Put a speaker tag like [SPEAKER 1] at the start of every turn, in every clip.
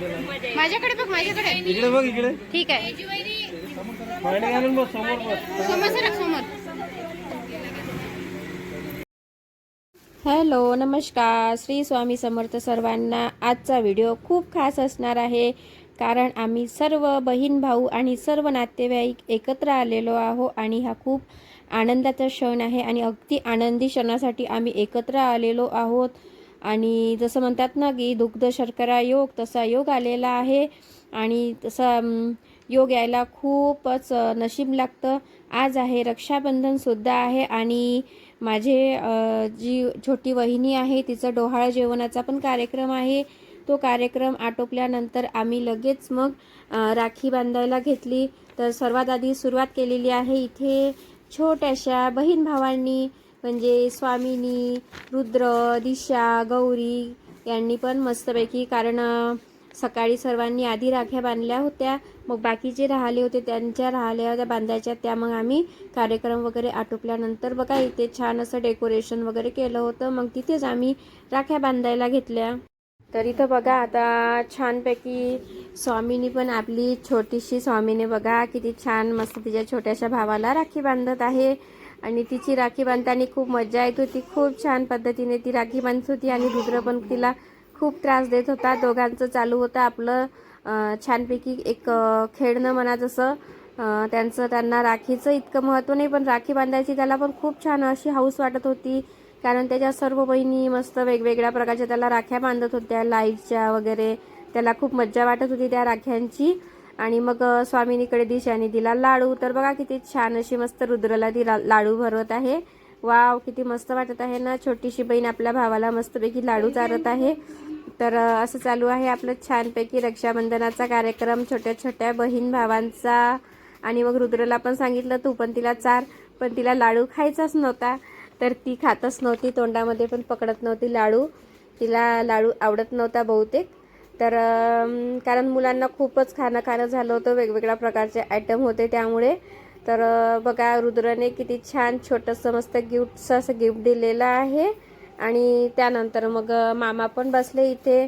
[SPEAKER 1] माझ्याकडे बघ माझ्याकडे.
[SPEAKER 2] इकडे बघ इकडे.
[SPEAKER 1] ठीक आहे.
[SPEAKER 2] पाणी घालून बस समोर
[SPEAKER 1] समोर समोर.
[SPEAKER 3] हॅलो नमस्कार. श्री स्वामी समर्थ सर्वांना आजचा व्हिडिओ खूप खास असणार आहे. कारण आम्ही सर्व बहीण भाऊ आणि सर्व नातेवाईक एकत्र आलेलो आहो आणि हा खूप आनंदाचा क्षण आहे आणि अगदी आनंदी क्षणासाठी आम्ही एकत्र आलेलो आहोत. आणि जसं म्हणतात ना की दुग्ध शर्करा योग तसा योग आलेला आहे. आणि तसा योग यायला खूपच नशीब लागतं. आज आहे रक्षाबंधनसुद्धा आहे आणि माझे जी छोटी वहिनी आहे तिचं डोहाळ जेवणाचा पण कार्यक्रम आहे. तो कार्यक्रम आटोपल्यानंतर आम्ही लगेच मग राखी बांधायला घेतली. तर सर्वात आधी सुरुवात केलेली आहे इथे छोट्याशा बहीण भावांनी. म्हणजे स्वामिनी रुद्र दिशा गौरी यांनी पण मस्तपैकी कारण सकाळी सर्वांनी आधी राख्या बांधल्या होत्या. मग बाकी जे राहिले होते त्यांच्या राहिल्या होत्या बांधायच्या. त्या मग आम्ही कार्यक्रम वगैरे आटोपल्यानंतर बघा इथे छान असं डेकोरेशन वगैरे केलं होतं. मग तिथेच आम्ही राख्या बांधायला घेतल्या. तर इथं बघा आता छानपैकी स्वामीनी पण आपली छोटीशी स्वामीने बघा किती छान मस्त तिच्या छोट्याशा भावाला राखी बांधत आहे. आणि तिची राखी बांधताना खूप मजा येत होती. खूप छान पद्धतीने ती राखी बांधत होती आणि रुद्र पण तिला खूप त्रास देत होता. दोघांचं चालू होतं आपलं छानपैकी एक खेळणं म्हणा जसं त्यांचं त्यांना राखीचं इतकं महत्त्व नाही पण राखी बांधायची त्याला पण खूप छान अशी हाऊस वाटत होती. कारण त्याच्या सर्व बहिणी मस्त वेगवेगळ्या प्रकारच्या त्याला राख्या बांधत होत्या लाईटच्या वगैरे. त्याला खूप मज्जा वाटत होती त्या राख्यांची. आणि मग स्वामिनीकडे दिशाने दिला लाडू. तर बघा किती छान अशी मस्त रुद्रला ती लाडू भरवत आहे. वाव किती मस्त वाटत आहे ना? छोटीशी बहीण आपल्या भावाला मस्तपैकी लाडू चारत आहे. तर असं चालू आहे आपलं छानपैकी रक्षाबंधनाचा कार्यक्रम. छोट्या छोट्या बहीण भावांचा. आणि मग रुद्रला पण सांगितलं तू पण तिला चार. पण तिला लाडू खायचाच नव्हता. तर ती खातच नव्हती. तोंडामध्ये पण पकडत नव्हती लाडू. तिला लाडू आवडत नव्हता बहुतेक. तर कारण मुलांना खूपच खाणं खाणं झालं होतं वेगवेगळ्या प्रकारचे आयटम होते त्यामुळे. तर बघा रुद्रने किती छान छोटंसं मस्त गिफ्टचं असं गिफ्ट दिलेलं आहे. आणि त्यानंतर मग मामा पण बसले इथे.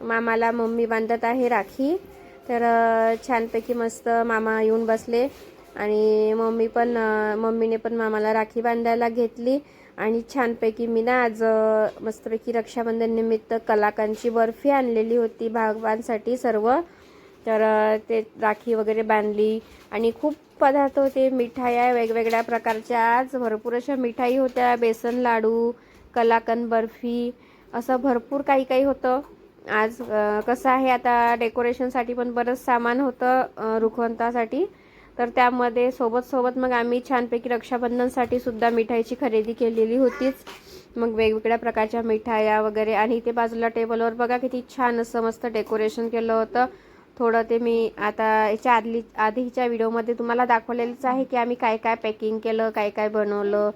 [SPEAKER 3] मामाला मम्मी बांधत आहे राखी. तर छानपैकी मस्त मामा येऊन बसले. आणि मम्मी पण मम्मीने पण मामाला राखी बांधायला घेतली. आणि छानपैकी मी ना आज मस्तपैकी रक्षाबंधन निमित्त कलाकांची बर्फी आणलेली होती भागवांसाठी सर्व. तर ते राखी वगैरे बांधली आणि खूप पदार्थ होते मिठाया वेगवेगळ्या प्रकारच्या. आज भरपूर अशा मिठाई होत्या बेसन लाडू कलाकंद बर्फी असं भरपूर काही काही होतं. आज कसं आहे आता डेकोरेशनसाठी पण बरंच सामान होतं रुखवंतासाठी. तर त्यामध्ये सोबत सोबत मग आम्ही छानपैकी रक्षाबंधनसाठी सुद्धा मिठाईची खरेदी केलेली होतीच. मग वेगवेगळ्या प्रकारच्या मिठाया वगैरे आणि इथे बाजूला टेबलवर बघा किती छान असं मस्त डेकोरेशन केलं होतं. थोडं ते मी आता याच्या आदली आधीच्या व्हिडिओमध्ये तुम्हाला दाखवलेलंच आहे की आम्ही काय काय पॅकिंग केलं काय काय बनवलं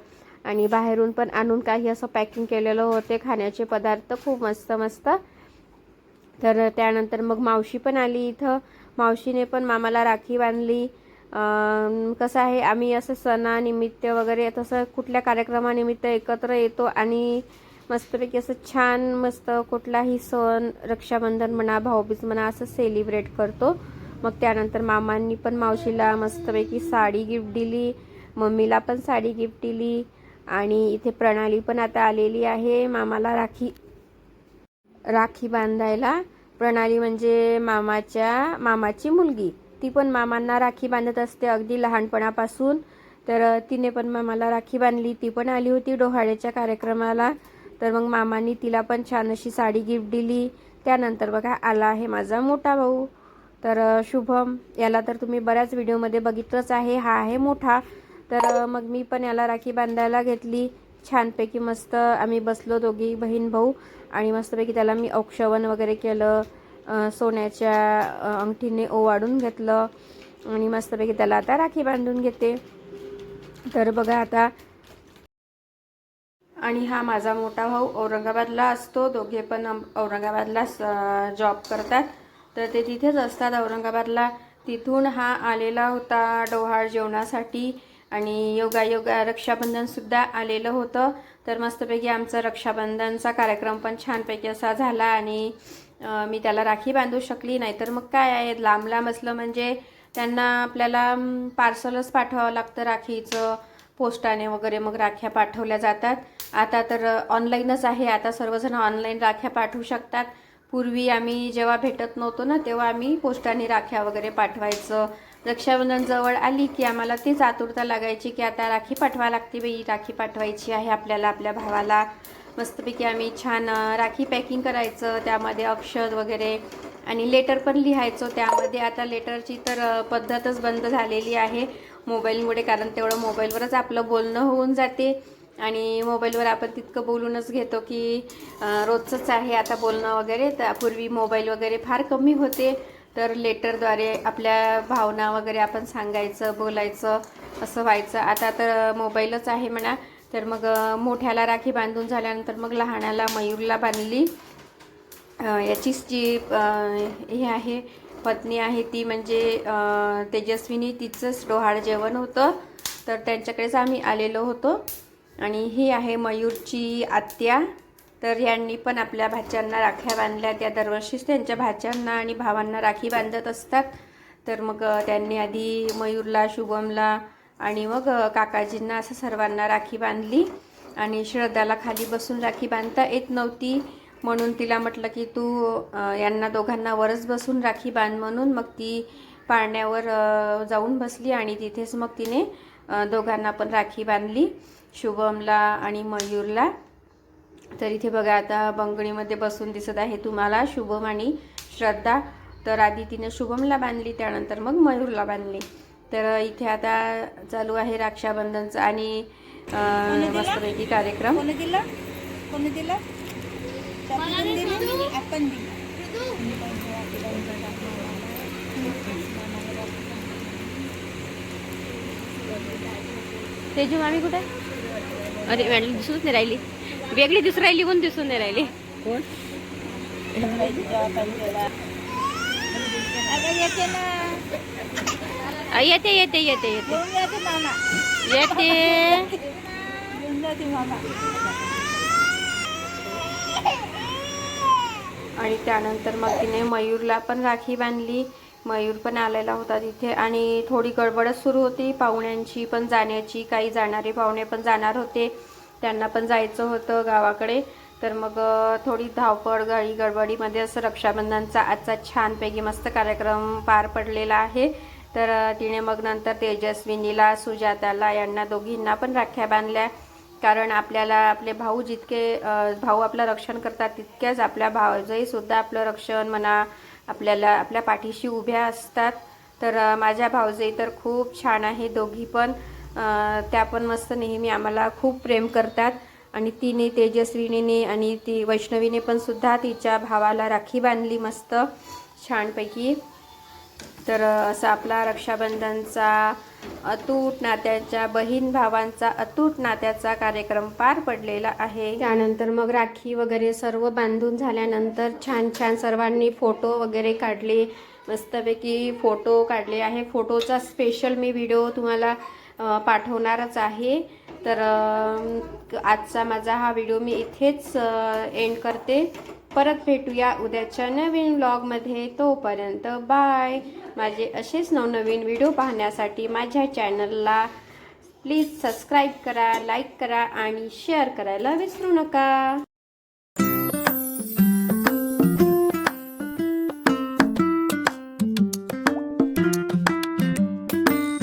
[SPEAKER 3] आणि बाहेरून पण आणून काही असं पॅकिंग केलेलं होते. खाण्याचे पदार्थ खूप मस्त मस्त. तर त्यानंतर मग मावशी पण आली इथं. मावशीने पण मामाला राखी बांधली. कसं आहे आम्ही असं सणानिमित्त वगैरे तसं कुठल्या कार्यक्रमानिमित्त एकत्र येतो आणि मस्तपैकी असं छान मस्त कुठलाही सण रक्षाबंधन म्हणा भाऊबीज म्हणा असं सेलिब्रेट करतो. मग त्यानंतर मामांनी पण मावशीला मस्तपैकी साडी गिफ्ट दिली मम्मीला पण साडी गिफ्ट दिली आणि इथे प्रणाली पण आता आलेली आहे मामाला राखी राखी बांधायला. प्रणाली म्हणजे मामाच्या मामाची मुलगी. ती पण मामांना राखी बांधत असते. अगदी लहानपणापासून. तर तिने पण मामाला राखी बांधली. ती पण आली होती डोहाळ्याच्या कार्यक्रमाला. तर मग मामांनी तिला पण छान अशी साडी गिफ्ट दिली. त्यानंतर बघा आला आहे माझा मोठा भाऊ. तर शुभम याला तर तुम्ही बऱ्याच व्हिडिओमध्ये बघितलंच आहे. हा आहे मोठा. तर मग मी पण याला राखी बांधायला घेतली. छानपैकी मस्त आम्ही बसलो दोघी बहीण भाऊ. आणि मस्तपैकी त्याला मी औक्षवण वगैरे केलं. सोन्याच्या अंगठीने ओवाळून घेतलं आणि मस्तपैकी त्याला आता राखी बांधून घेते. तर बघा आता. आणि हा माझा मोठा भाऊ औरंगाबादला असतो. दोघे पण औरंगाबादला जॉब करतात. तर ते तिथेच असतात औरंगाबादला. तिथून हा आलेला होता डोहाळ जेवणासाठी आणि योगायोग रक्षाबंधनसुद्धा आलेलं होतं. तर मस्तपैकी आमचा रक्षाबंधनचा कार्यक्रम पण छानपैकी असा झाला आणि मी त्याला राखी बांधू शकली नाही तर मग काय आहे? लांब लांब असलं म्हणजे त्यांना आपल्याला पार्सलच पाठवावं लागतं राखीचं पोस्टाने वगैरे मग राख्या पाठवल्या जातात. आता तर ऑनलाईनच आहे. आता सर्वजण ऑनलाईन राख्या पाठवू शकतात. पूर्वी आम्ही जेव्हा भेटत नव्हतो ना तेव्हा आम्ही पोस्टाने राख्या वगैरे पाठवायचं. रक्षाबंधन जवळ आली की आम्हाला तीच आतुरता लागायची की आता राखी पाठवा लागते बाई राखी पाठवायची आहे आपल्याला आपल्या भावाला. मस्तपैकी आम्ही छान राखी पॅकिंग करायचं त्यामध्ये अक्षर वगैरे आणि लेटर पण लिहायचो. त्यामध्ये आता लेटरची तर पद्धतच बंद झालेली आहे मोबाईलमुळे कारण तेवढं मोबाईलवरच आपलं बोलणं होऊन जाते. आणि मोबाईलवर आपण तितकं बोलूनच घेतो की रोजचंच आहे आता बोलणं वगैरे. तर पूर्वी मोबाईल वगैरे फार कमी होते. तर लेटरद्वारे आपल्या भावना वगैरे आपण सांगायचं बोलायचं असं व्हायचं. आता तर मोबाईलच आहे म्हणा. तर मग मोठ्याला राखी बांधून झाल्यानंतर मग लहानाला मयूरला बांधली. याचीच जी हे आहे पत्नी आहे ती म्हणजे तेजस्विनी. तिचंच डोहाळ जेवण होतं. तर त्यांच्याकडेच आम्ही आलेलो होतो. आणि ही आहे मयूरची आत्या. तर यांनी पण आपल्या भाच्यांना राख्या बांधल्या. त्या दरवर्षीच त्यांच्या भाच्यांना आणि भावांना राखी बांधत असतात. तर मग त्यांनी आधी मयूरला शुभमला आणि मग काकाजींना असं सर्वांना राखी बांधली आणि श्रद्धाला खाली बसून राखी बांधता येत नव्हती. म्हणून तिला म्हटलं की तू यांना दोघांना वरच बसून राखी बांध म्हणून. मग ती पाळण्यावर जाऊन बसली आणि तिथेच मग तिने दोघांना पण राखी बांधली. शुभमला आणि मयूरला. तर इथे बघा आता बंगणीमध्ये बसून दिसत आहे तुम्हाला शुभम आणि श्रद्धा. तर आधी तिने शुभमला बांधली त्यानंतर मग मयूरला बांधली. तर इथे आता चालू आहे रक्षाबंधनचा आणि अं, मस्तपैकी कार्यक्रम.
[SPEAKER 4] कोणी दिलं? कोणी दिलं? त्यातून दिली? आपण दिली.
[SPEAKER 1] तेजू मामी कुठे? अरे मॅडम दिसूच नाही राहिली. वेगळी दिसून राहिली पण दिसून नाही राहिली.
[SPEAKER 4] अगं येते
[SPEAKER 1] येते येते येते येते.
[SPEAKER 3] आणि त्यानंतर मग तिने मयूरला पण राखी बांधली. मयूर पण आलेला होता तिथे आणि थोडी गडबडच सुरू होती. पाहुण्यांची पण जाण्याची काही जाणारे पाहुणे पण जाणार होते. त्यांना पण जायचं होतं गावाकडे. तर मग थोडी धावपळ गाडी गडबडीमध्ये असं रक्षाबंधनचा आजचा छानपैकी मस्त कार्यक्रम पार पडलेला आहे. तर तिने मग नंतर तेजस्विनीला सुजाताला यांना दोघींना पण राख्या बांधल्या. कारण आपल्याला आपले भाऊ जितके भाऊ आपलं रक्षण करतात तितक्याच आपल्या भावजही सुद्धा आपलं रक्षण म्हणा आपल्याला आपल्या पाठीशी उभ्या असतात. तर माझ्या भावजई तर खूप छान आहे दोघी पण. त्या पण मस्त नेहमी आम्हाला खूप प्रेम करतात. आणि तिने तेजस्विनीने आणि ती वैष्णवीने पण सुद्धा तिच्या भावाला राखी बांधली मस्त छानपैकी. तर असा आपला रक्षाबंधनचा अतूट नात्याच्या बहीण भावांचा अतूट नात्याचा कार्यक्रम पार पडलेला आहे. त्यानंतर मग राखी वगैरे सर्व बांधून झाल्यानंतर छान छान सर्वांनी फोटो वगैरे काढले. मस्तपैकी फोटो काढले आहे. फोटोचा स्पेशल मी व्हिडिओ तुम्हाला पाठवणारच आहे. तर आजचा माझा हा व्हिडिओ मी इथेच एंड करते. परत भेटूया उद्याच्या नवीन व्लॉगमध्ये तोपर्यंत बाय माझे असेच नवनवीन व्हिडिओ पाहण्यासाठी माझ्या चॅनलला प्लीज सबस्क्राईब करा लाईक करा आणि शेअर करायला विसरू नका.